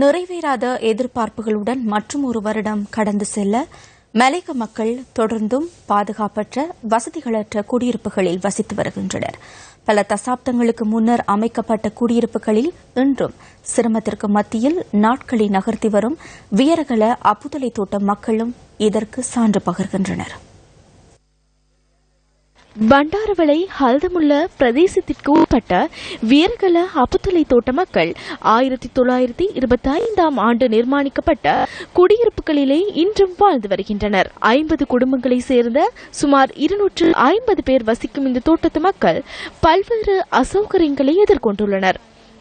நிறைவேறாத எதிர்பார்ப்புகளுடன் மற்றும் ஒரு வருடம் கடந்து செல்ல மலேக மக்கள் தொடர்ந்தும் பாதுகாப்பற்ற வசதிகளற்ற குடியிருப்புகளில் வசித்து வருகின்றனர். பல தசாப்தங்களுக்கு முன்னர் அமைக்கப்பட்ட குடியிருப்புகளில் இன்றும் சிரமத்திற்கு மத்தியில் நாட்களை நகர்த்தி வரும் வியரகல அப்புதலை தோட்ட மக்களும் இதற்கு சான்று பகர்கின்றனர். பண்டாரவளை ஹல்தமுள்ள பிரதேசத்திற்கு உட்பட்ட வீரகல அப்புத்தலை தோட்ட மக்கள் ஆயிரத்தி தொள்ளாயிரத்தி இருபத்தி ஐந்தாம் ஆண்டு நிர்மாணிக்கப்பட்ட குடியிருப்புகளிலே இன்றும் வாழ்ந்து வருகின்றனர். ஐம்பது குடும்பங்களை சேர்ந்த சுமார் இருநூற்று ஐம்பது பேர் வசிக்கும் இந்த தோட்டத்து மக்கள் பல்வேறு அசௌகரியங்களை எதிர்கொண்டுள்ளனர்.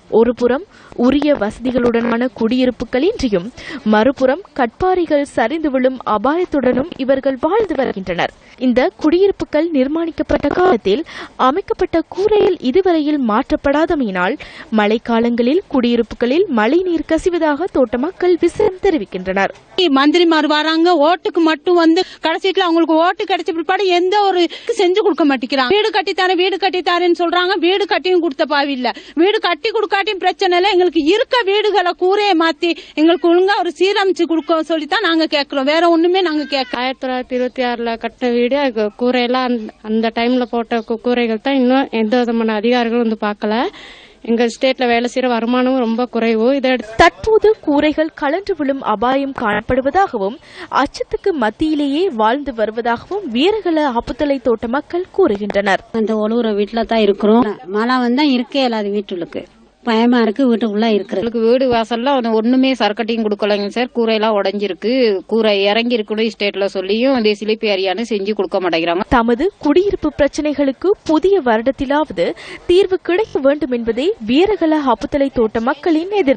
ஒருபுறம் உரிய வசதிகளுடனான குடியிருப்புகளின்றியும் மறுபுறம் கட்பாரிகள் சரிந்து விழும் அபாயத்துடனும் இவர்கள் வாழ்ந்து வருகின்றனர். இந்த குடியிருப்புகள் நிர்மாணிக்கப்பட்ட காலத்தில் அமைக்கப்பட்ட கூரையில் இதுவரையில் மாற்றப்படாதமையினால் மழைக்காலங்களில் குடியிருப்புகளில் மழைநீர் கசிவதாக தோட்ட மக்கள் விசனம் தெரிவிக்கின்றனர் மந்திரிமார் வராங்க ஓட்டுக்கு மட்டும் வந்து கடைசியில் அவங்களுக்கு ஓட்டு கிடைச்ச பிற்பாடு எந்த ஒரு செஞ்சு கொடுக்க மாட்டேங்கிறாங்க. வீடு கட்டித்தாரேன் வீடு கட்டித்தாரேன்னு சொல்றாங்க வீடு கட்டியும் கொடுத்த பாவில்ல வீடு கட்டி கொடுக்க கொடுக்காட்டியும் பிரச்சனை இல்லை எங்களுக்கு இருக்க வீடுகளை கூரையை மாத்தி எங்களுக்கு ஒழுங்கா ஒரு சீரமைச்சு கொடுக்க சொல்லித்தான் நாங்க கேட்கிறோம். வேற ஒண்ணுமே நாங்க கேட்க ஆயிரத்தி தொள்ளாயிரத்தி இருபத்தி ஆறுல கட்டின வீடு அது கூரையெல்லாம் அந்த- அந்த டைம்ல போட்ட கு- கூரைகள் தான் இன்னும் எந்த விதமான அதிகாரிகளும் வந்து பார்க்கல. எங்க ஸ்டேட்ல வேலை செய்யற வருமானமும் ரொம்ப குறைவு. இதை தற்போது கூரைகள் கலன்று விழும் அபாயம் காணப்படுவதாகவும் அச்சத்துக்கு மத்தியிலேயே வாழ்ந்து வருவதாகவும் வீரகல அப்புத்தலை தோட்ட மக்கள் கூறுகின்றனர். அந்த ஒழுகுற வீட்டுல தான் இருக்கிறோம். மழை வந்தா இருக்கே இல்லாத வீட்டுக்கு பயமா இருக்கு வீட்டுக்குள்ள இருக்கிறது. வீடு வாசல்ல ஒண்ணு- ஒண்ணுமே சரக்கட்டையும் கொடுக்கலைங்க சார். கூரையெல்லாம் உடைஞ்சிருக்கு. கூரை இறங்கி இருக்கணும் ஸ்டேட்ல சொல்லியும் இதே சிலிப்பி அரியானு செஞ்சு கொடுக்க மாட்டேங்கிறாங்க. தமது குடியிருப்பு பிரச்சனைகளுக்கு புதிய வருடத்திலாவது தீர்வு கிடைக்க வேண்டும் என்பதே வீரகல அப்புத்தலை தோட்ட மக்களின் எதிர்ப்பு.